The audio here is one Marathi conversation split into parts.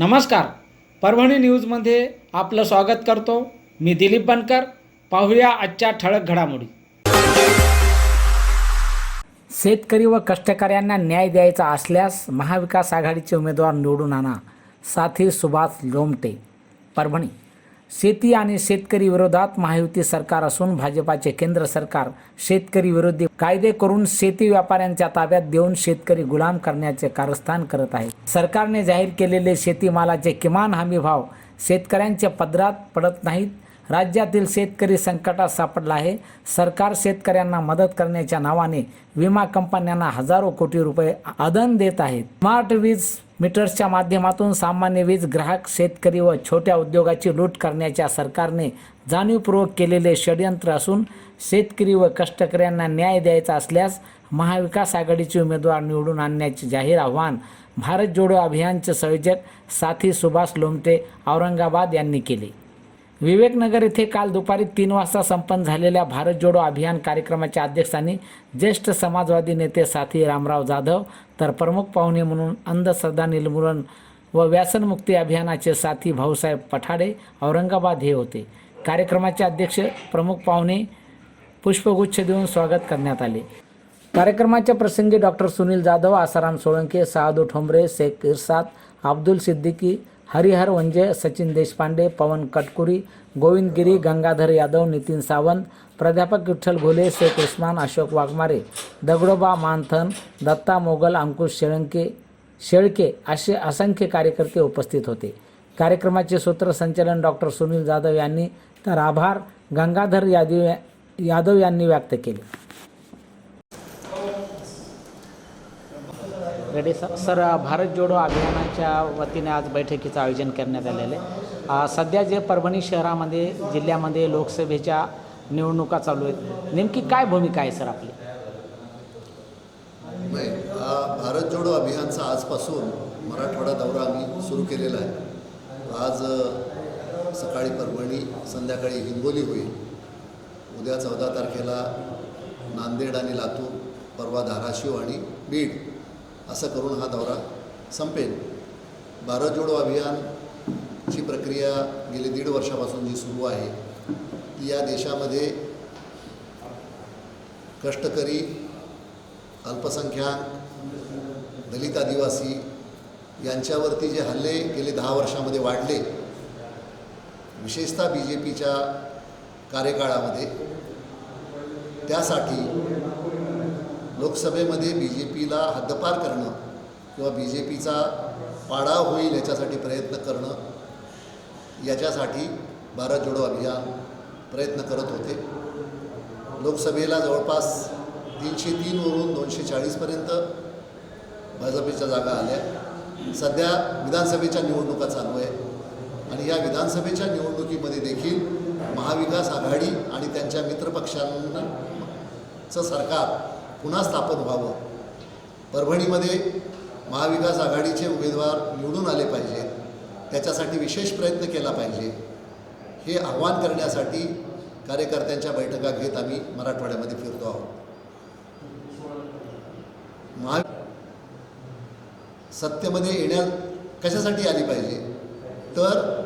नमस्कार. परभणी न्यूजमध्ये आपलं स्वागत करतो. मी दिलीप बनकर. पाहूया आजच्या ठळक घडामोडी. शेतकरी व कष्टकऱ्यांना न्याय द्यायचा असल्यास महाविकास आघाडीचे उमेदवार निवडून आणा. साथी सुभाष लोमटे परभणी. शेती आणि शेतकरी विरोधात महायुती सरकार असून भाजपाचे केंद्र सरकार शेतकरी विरोधी कायदे करून शेती व्यापाऱ्यांच्या ताब्यात देऊन शेतकरी गुलाम करण्याचे कारस्थान करत आहे. सरकारने जाहीर केलेले शेतीमालाचे किमान हमी भाव शेतकऱ्यांच्या पदरात पडत नाहीत. राज्यातील शेतकरी संकटात सापडला आहे. सरकार शेतकऱ्यांना मदत करण्याच्या नावाने विमा कंपन्यांना हजारो कोटी रुपये आदन देत आहेत. स्मार्ट वीज मीटर्सच्या माध्यमातून सामान्य वीज ग्राहक शेतकरी व छोट्या उद्योगाची लूट करण्याच्या सरकारने जाणीवपूर्वक केलेले षडयंत्र असून शेतकरी व कष्टकऱ्यांना न्याय द्यायचा असल्यास महाविकास आघाडीचे उमेदवार निवडून आणण्याचे जाहीर आव्हान भारत जोडो अभियानचे संयोजक साथी सुभाष लोमटे औरंगाबाद यांनी केले. विवेकनगर येथे काल दुपारी तीन वाजता संपन्न झालेल्या भारत जोडो अभियान कार्यक्रमाच्या अध्यक्षांनी ज्येष्ठ समाजवादी नेते साथी रामराव जाधव तर प्रमुख पाहुणे म्हणून अंधश्रद्धा निर्मूलन व व्यसनमुक्ती अभियानाचे साथी भाऊसाहेब पठाडे औरंगाबाद हे होते. कार्यक्रमाचे अध्यक्ष प्रमुख पाहुणे पुष्पगुच्छ देऊन स्वागत करण्यात आले. कार्यक्रमाच्या प्रसंगी डॉक्टर सुनील जाधव आसाराम सोळंके साधू ठोंबरे शेख इरसाद अब्दुल सिद्दीकी हरिहर वंजे सचिन देशपांडे पवन कटकुरी गोविंद गिरी गंगाधर यादव नितीन सावंत प्राध्यापक विठ्ठल घोले शेख उस्मान अशोक वाघमारे दगडोबा मानथन दत्ता मोगल अंकुश शेळंके शेळके असे असंख्य कार्यकर्ते उपस्थित होते. कार्यक्रमाचे सूत्रसंचालन डॉक्टर सुनील जाधव यांनी. तर आभार गंगाधर यादव यादव यांनी व्यक्त केले. Ready sir sir Bharat Jodo अभियानाच्या वतीने आज बैठकीचं आयोजन करण्यात आलेलं आहे. सध्या जे परभणी शहरामध्ये जिल्ह्यामध्ये लोकसभेच्या निवडणुका चालू आहेत नेमकी काय भूमिका आहे सर आपली? नाही भारत जोडो अभियानचा आजपासून मराठवाडा दौरा आम्ही सुरू केलेला आहे. आज सकाळी परभणी संध्याकाळी हिंगोली होईल. उद्या चौदा तारखेला नांदेड आणि लातूर परवा धाराशिव आणि बीड. असं करून हा दौरा संपेल. भारत जोडो अभियानची प्रक्रिया गेली दीड वर्षापासून जी सुरू आहे ती या देशामध्ये कष्टकरी अल्पसंख्याक दलित आदिवासी यांच्यावरती जे हल्ले गेले दहा वर्षामध्ये वाढले विशेषतः बी जे पीच्या कार्यकाळामध्ये त्यासाठी लोकसभेमध्ये बी जे पीला हद्दपार करणं किंवा बी जे पीचा पाडाव होईल याच्यासाठी प्रयत्न करणं याच्यासाठी भारत जोडो अभियान प्रयत्न करत होते. लोकसभेला जवळपास तीनशे तीनवरून दोनशे चाळीसपर्यंत भाजपच्या जागा आल्या. सध्या विधानसभेच्या निवडणुका चालू आहे आणि या विधानसभेच्या निवडणुकीमध्ये देखील महाविकास आघाडी आणि त्यांच्या मित्रपक्षांचं सरकार पुन्हा स्थापन व्हावं. परभणीमध्ये महाविकास आघाडीचे उमेदवार निवडून आले पाहिजेत. त्याच्यासाठी विशेष प्रयत्न केला पाहिजे. हे आव्हान करण्यासाठी कार्यकर्त्यांच्या बैठका घेत आम्ही मराठवाड्यामध्ये फिरतो आहोत. महा सत्तेमध्ये येण्या कशासाठी आली पाहिजे? तर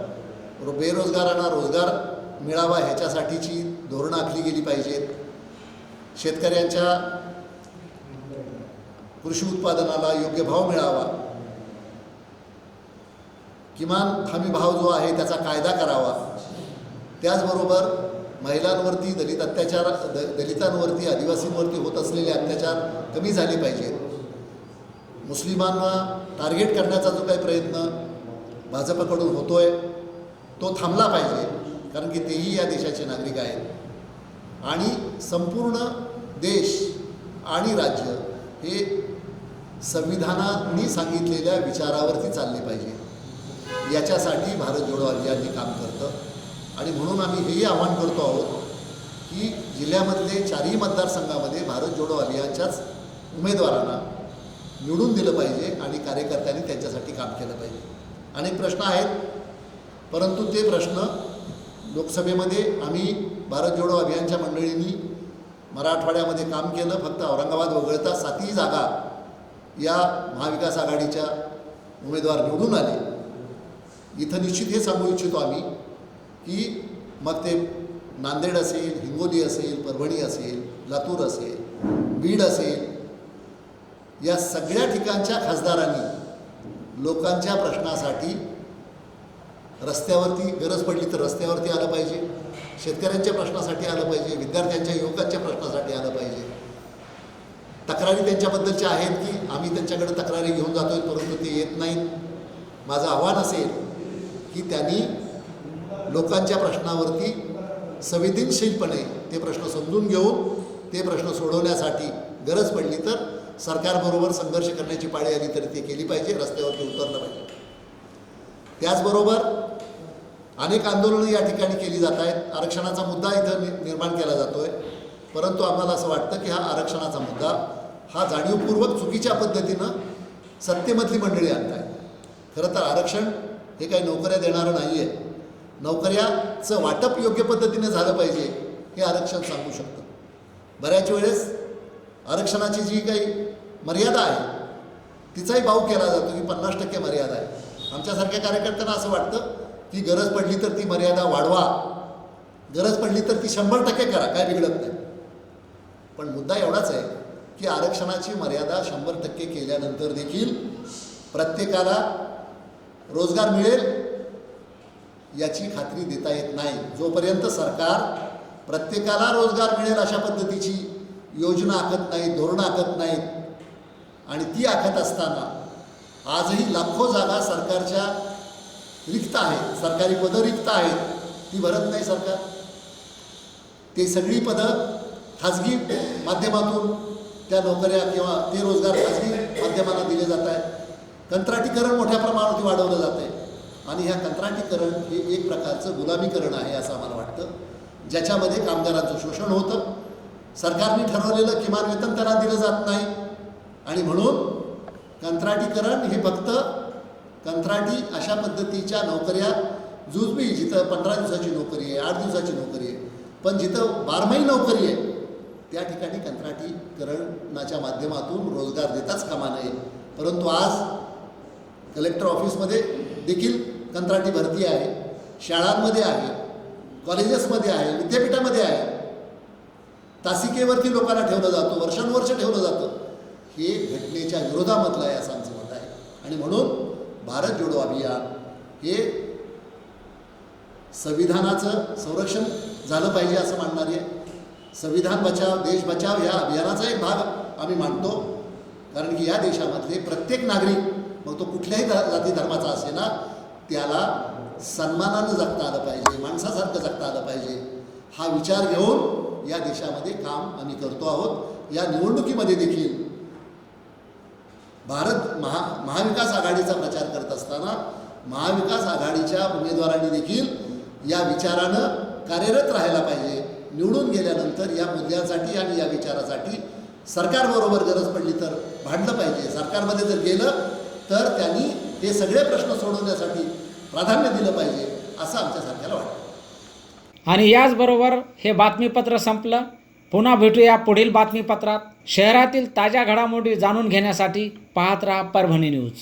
रो- बेरोजगारांना रोजगार मिळावा ह्याच्यासाठीची धोरणं आखली गेली पाहिजेत. शेतकऱ्यांच्या कृषी उत्पादनाला योग्य भाव मिळावा. किमान हमी भाव जो आहे त्याचा कायदा करावा. त्याचबरोबर महिलांवरती दलित अत्याचार द दलितांवरती आदिवासींवरती होत असलेले अत्याचार कमी झाले पाहिजेत मुस्लिमांना टार्गेट करण्याचा जो काही प्रयत्न भाजपकडून होतो आहे तो थांबला पाहिजे कारण की तेही या देशाचे नागरिक आहेत. आणि संपूर्ण देश आणि राज्य हे संविधानाने सांगितलेल्या विचारावरती चालले पाहिजे. याच्यासाठी भारत जोडो अभियान हे काम करतं. आणि म्हणून आम्ही हेही आवाहन करतो आहोत की जिल्ह्यामधले चारही मतदारसंघामध्ये भारत जोडो अभियानच्याच उमेदवारांना निवडून दिलं पाहिजे आणि कार्यकर्त्यांनी त्यांच्यासाठी काम केलं पाहिजे. अनेक प्रश्न आहेत. परंतु ते प्रश्न लोकसभेमध्ये आम्ही भारत जोडो अभियानच्या मंडळींनी मराठवाड्यामध्ये काम केलं. फक्त औरंगाबाद वगळता सातही जागा या महाविकास आघाडीच्या उमेदवार निवडून आले. इथं निश्चित हे सांगू इच्छितो आम्ही की मग ते नांदेड असेल हिंगोली असेल परभणी असेल लातूर असेल बीड असेल या सगळ्या ठिकाणच्या खासदारांनी लोकांच्या प्रश्नासाठी रस्त्यावरती गरज पडली तर रस्त्यावरती आलं पाहिजे. शेतकऱ्यांच्या प्रश्नासाठी आलं पाहिजे विद्यार्थ्यांच्या युवकांच्या प्रश्नासाठी आलं पाहिजे. तक्रारी त्यांच्याबद्दलच्या आहेत की आम्ही त्यांच्याकडे तक्रारी घेऊन जातोय परंतु ते येत नाहीत. माझं आव्हान असेल की त्यांनी लोकांच्या प्रश्नावरती संवेदनशीलपणे ते प्रश्न समजून घेऊन ते प्रश्न सोडवण्यासाठी गरज पडली तर सरकारबरोबर संघर्ष करण्याची पाळी आली तरी ती केली पाहिजे रस्त्यावरती उतरलं पाहिजे. त्याचबरोबर अनेक आंदोलनं या ठिकाणी केली जात आहेत. आरक्षणाचा मुद्दा इथं नि निर्माण केला जातो आहे परंतु आम्हाला असं वाटतं की हा आरक्षणाचा मुद्दा हा जाणीवपूर्वक चुकीच्या पद्धतीनं सत्तेमधली मंडळी आणत आहेत खरं तर आरक्षण हे काही नोकऱ्या देणारं नाही आहे नोकऱ्याचं वाटप योग्य पद्धतीने झालं पाहिजे हे आरक्षण सांगू शकतं. बऱ्याच वेळेस आरक्षणाची जी काही मर्यादा आहे तिचाही भाव केला जातो की पन्नास टक्के मर्यादा आहे. आमच्यासारख्या कार्यकर्त्यांना असं वाटतं की गरज पडली तर ती मर्यादा वाढवा. गरज पडली तर ती शंभर टक्के करा. काय बिघडत नाही. पण मुद्दा एवढाच आहे की आरक्षणाची मर्यादा शंभर टक्के केल्यानंतर देखील प्रत्येकाला रोजगार मिळेल याची खात्री देता येत नाही. जोपर्यंत सरकार प्रत्येकाला रोजगार मिळेल अशा पद्धतीची योजना आखत नाहीत धोरणं आखत नाहीत आणि ती आखत असताना आजही लाखो जागा सरकारच्या रिक्त आहेत. सरकारी पदं रिक्त आहेत. ती भरत नाही सरकार. ते सगळी पदं खाजगी माध्यमातून त्या नोकऱ्या किंवा ते रोजगार खाजगी माध्यमांना दिले जात आहेत. कंत्राटीकरण मोठ्या प्रमाणावरती वाढवलं जात आहे. आणि ह्या कंत्राटीकरण हे एक प्रकारचं गुलामीकरण आहे असं आम्हाला वाटतं. ज्याच्यामध्ये कामगारांचं शोषण होतं. सरकारने ठरवलेलं किमान वेतन त्यांना दिलं जात नाही. आणि म्हणून कंत्राटीकरण हे फक्त कंत्राटी अशा पद्धतीच्या नोकऱ्या जुजबी जिथं पंधरा दिवसाची नोकरी आहे आठ दिवसाची नोकरी आहे पण जिथं बारमाही नोकरी आहे त्या ठिकाणी कंत्राटीकरणाच्या माध्यमातून रोजगार देताच कामा नये. परंतु आज कलेक्टर ऑफिसमध्ये देखील कंत्राटी भरती आहे शाळांमध्ये आहे कॉलेजेसमध्ये आहे विद्यापीठामध्ये आहे. तासिकेवरती लोकांना ठेवलं जातं वर्षानुवर्ष ठेवलं जातं. हे घटनेच्या विरोधामधलं आहे असं आमचं मत आहे. आणि म्हणून भारत जोडो अभियान हे संविधानाचं संरक्षण झालं पाहिजे असं मानणारी आहे. संविधान बचाव देश बचाव ह्या अभियानाचा एक भाग आम्ही मानतो कारण की या देशामधले प्रत्येक नागरिक मग तो कुठल्याही जाती धर्माचा असे ना त्याला सन्मानानं जगता आलं पाहिजे माणसासारखं जगता आलं पाहिजे. हा विचार घेऊन या देशामध्ये काम आम्ही करतो आहोत. या निवडणुकीमध्ये देखील भारत महा महाविकास आघाडीचा प्रचार करत असताना महाविकास आघाडीच्या उमेदवारांनी देखील या विचारानं कार्यरत राहायला पाहिजे. निवडून गेल्यानंतर या मुद्द्यासाठी आणि या विचारासाठी सरकारबरोबर गरज पडली तर भांडलं पाहिजे. सरकारमध्ये जर गेलं तर त्यांनी हे सगळे प्रश्न सोडवण्यासाठी प्राधान्य दिलं पाहिजे असं आमच्यासारख्याला वाटतं. आणि याचबरोबर हे बातमीपत्र संपलं. पुन्हा भेटूया पुढील बातमीपत्रात. शहरातील ताज्या घडामोडी जाणून घेण्यासाठी पाहत राहा परभणी न्यूज.